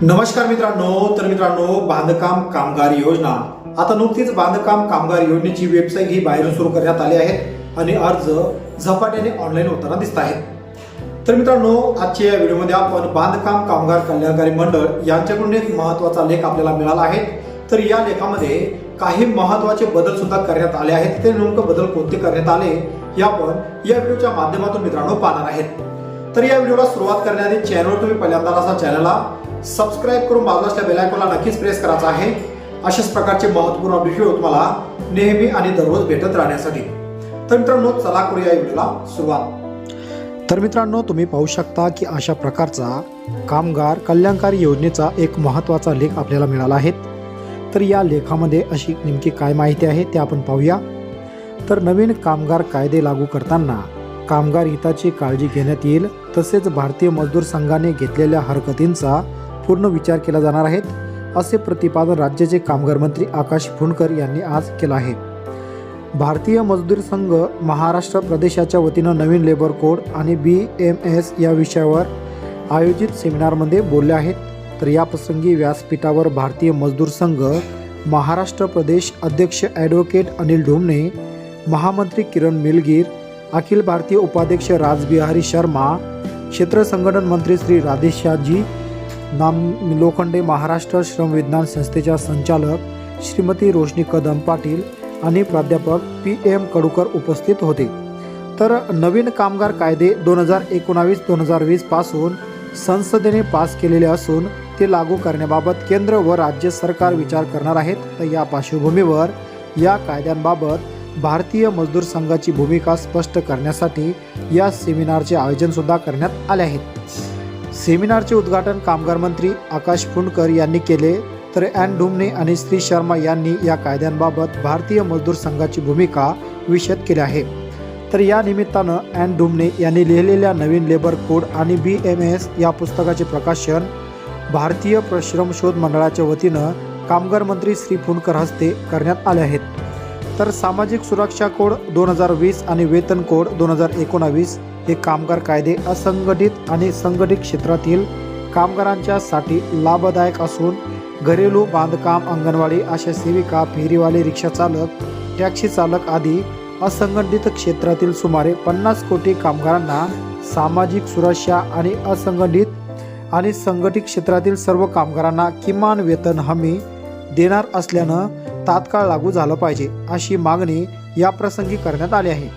नमस्कार मित्रांनो तर मित्रांनो बांधकाम कामगार योजना. आता नुकतीच बांधकाम कामगार योजनेची वेबसाईट ही बाहेरून सुरू करण्यात आली आहे आणि अर्ज झपाट्याने ऑनलाईन होताना दिसत आहेत. तर मित्रांनो आजच्या या व्हिडिओमध्ये आपण बांधकाम कामगार कल्याणकारी मंडळ यांच्याकडून एक महत्त्वाचा लेख आपल्याला मिळाला आहे. तर या लेखामध्ये काही महत्त्वाचे बदल सुद्धा करण्यात आले आहेत. ते नेमकं बदल कोणते करण्यात आले हे आपण या व्हिडिओच्या माध्यमातून मित्रांनो पाहणार आहेत. तर या व्हिडिओला सुरुवात करण्याआधी चॅनलवर तुम्ही पहिल्यांदा असा चॅनलला सबस्क्राईब करून बाजूला असलेल्या नक्कीच प्रेस करायचा आहे. अशाच प्रकारचे महत्त्वपूर्ण व्हिडिओ तुम्हाला नेहमी आणि दररोज भेटत राहण्यासाठी. तर मित्रांनो चला करूया या व्हिडिओला सुरुवात. तर मित्रांनो तुम्ही पाहू शकता की अशा प्रकारचा कामगार कल्याणकारी योजनेचा एक महत्त्वाचा लेख आपल्याला मिळाला आहे. तर या लेखामध्ये अशी नेमकी काय माहिती आहे ते आपण पाहूया. तर नवीन कामगार कायदे लागू करताना कामगार हिताची काळजी घेण्यात येईल. तसेच भारतीय मजदूर संघाने घेतलेल्या हरकतींचा पूर्ण विचार केला जाणार आहेत असे प्रतिपादन राज्याचे कामगार मंत्री आकाश फुंडकर यांनी आज केलं आहे. भारतीय मजदूर संघ महाराष्ट्र प्रदेशाच्या वतीनं नवीन लेबर कोड आणि बी एम एस या विषयावर आयोजित सेमिनारमध्ये बोलले आहेत. तर या प्रसंगी व्यासपीठावर भारतीय मजदूर संघ महाराष्ट्र प्रदेश अध्यक्ष ॲडव्होकेट अनिल ढोमणे महामंत्री किरण मिलगीर अखिल भारतीय उपाध्यक्ष राजबिहारी शर्मा क्षेत्र संघटन मंत्री श्री राधेशाजी नाम लोखंडे महाराष्ट्र श्रम विज्ञान संस्थेच्या संचालक श्रीमती रोशनी कदम पाटील आणि प्राध्यापक पी एम कडूकर उपस्थित होते. तर नवीन कामगार कायदे दोन हजार एकोणावीस दोन हजार वीसपासून संसदेने पास केलेले असून ते लागू करण्याबाबत केंद्र व राज्य सरकार विचार करणार आहेत. तर या पार्श्वभूमीवर या कायद्यांबाबत भारतीय मजदूर संघाची भूमिका स्पष्ट करण्यासाठी या सेमिनारचे आयोजन सुद्धा करण्यात आले आहेत. सेमिनारचे उद्घाटन कामगार मंत्री आकाश फुंडकर यांनी केले. तर अँड डुमने आणि श्री शर्मा यांनी या कायद्यांबाबत भारतीय मजदूर संघाची भूमिका विशद केली आहे. तर या निमित्तानं अँड डुमने यांनी लिहिलेल्या नवीन लेबर कोड आणि बी एम एस या पुस्तकाचे प्रकाशन भारतीय श्रम शोध मंडळाच्या वतीनं कामगार मंत्री श्री फुंडकर हस्ते करण्यात आले आहेत. तर सामाजिक सुरक्षा कोड दोन हजार वीस आणि वेतन कोड दोन हजार एकोणावीस हे कामगार कायदे असंघटित आणि संघटित क्षेत्रातील कामगारांच्यासाठी लाभदायक असून घरेलू बांधकाम अंगणवाडी अशा सेविका फेरीवाले रिक्षा चालक टॅक्सी चालक आदी असंघटित क्षेत्रातील सुमारे पन्नास कोटी कामगारांना सामाजिक सुरक्षा आणि असंघटित आणि संघटित क्षेत्रातील सर्व कामगारांना किमान वेतन हमी देणार असल्यानं तात्काळ लागू झालं पाहिजे अशी मागणी या प्रसंगी करण्यात आली आहे.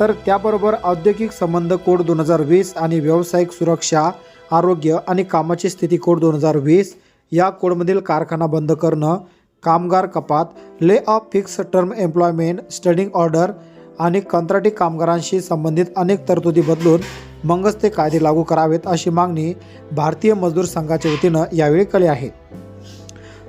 तर त्याबरोबर औद्योगिक संबंध कोड दोन हजार वीस आणि व्यावसायिक सुरक्षा आरोग्य आणि कामाची स्थिती कोड दोन हजार वीस या कोडमधील कारखाना बंद करणं कामगार कपात lay off fix term employment standing order आणि कंत्राटी कामगारांशी संबंधित अनेक तरतुदी बदलून मंगच ते कायदे लागू करावेत अशी मागणी भारतीय मजदूर संघाच्या वतीनं यावेळी केली आहे.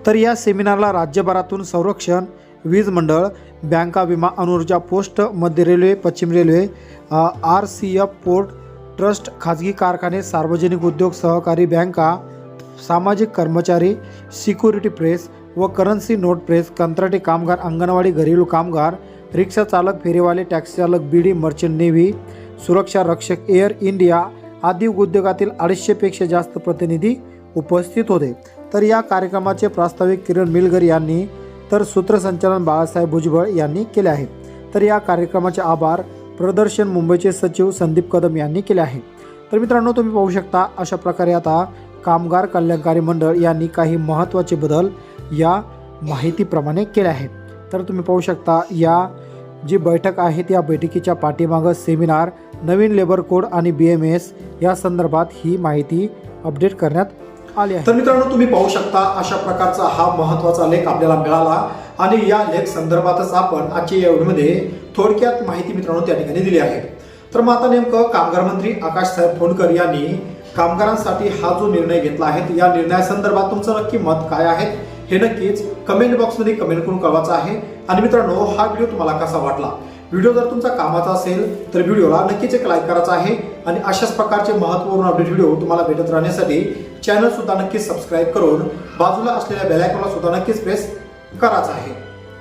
तर या सेमिनारला राज्यभरातून संरक्षण वीज मंडळ बँका विमा अणुऊर्जा पोस्ट मध्य रेल्वे पश्चिम railway R C F port trust खाजगी कारखाने सार्वजनिक उद्योग सहकारी बँका सामाजिक कर्मचारी सिक्युरिटी प्रेस व करन्सी नोट प्रेस कंत्राटी कामगार अंगणवाडी घरेलू कामगार रिक्षा चालक फेरीवाले टॅक्सी चालक बीडी मर्चंट नेव्ही सुरक्षा रक्षक एअर इंडिया आदी उद्योगातील अडीचशेपेक्षा जास्त प्रतिनिधी उपस्थित होते. तर या कार्यक्रमाचे प्रास्ताविक किरण मिलगर यांनी तर सूत्रसंचालन बाळासाहेब भुजबळ यांनी केले आहे. तर या कार्यक्रमाचे आभार प्रदर्शन मुंबईचे सचिव संदीप कदम यांनी केले आहे. तर मित्रांनो तुम्ही पाहू शकता अशा प्रकारे आता कामगार कल्याणकारी मंडळ यांनी काही महत्त्वाचे बदल या माहितीप्रमाणे केले आहे. तर तुम्ही पाहू शकता या जी बैठक आहे त्या बैठकीच्या पाठीमागं सेमिनार नवीन लेबर कोड आणि बी एम एस या संदर्भात ही माहिती अपडेट करण्यात आली आहे. तर मित्रांनो तुम्ही पाहू शकता अशा प्रकारचा हा महत्त्वाचा लेख आपल्याला मिळाला आणि या लेख संदर्भातच आपण आजच्या या व्हिडिओमध्ये थोडक्यात माहिती मित्रांनो त्या ठिकाणी दिली आहे. तर मग आता नेमकं कामगार मंत्री आकाश साहेब फोंडकर यांनी कामगारांसाठी हा जो निर्णय घेतला आहे या निर्णयासंदर्भात तुमचं नक्की मत काय आहे हे नक्कीच कमेंट बॉक्समध्ये कमेंट करून कळवायचं आहे. आणि मित्रांनो हा व्हिडिओ तुम्हाला कसा वाटला? व्हिडिओ जर तुमचा कामाचा असेल तर व्हिडिओला नक्कीच एक लाईक करायचा आहे. आणि अशाच प्रकारचे महत्त्वपूर्ण अपडेट व्हिडिओ तुम्हाला भेटत राहण्यासाठी चॅनल सुद्धा नक्कीच सबस्क्राईब करून बाजूला असलेल्या बेलायकॉनला सुद्धा नक्कीच प्रेस करायचा आहे.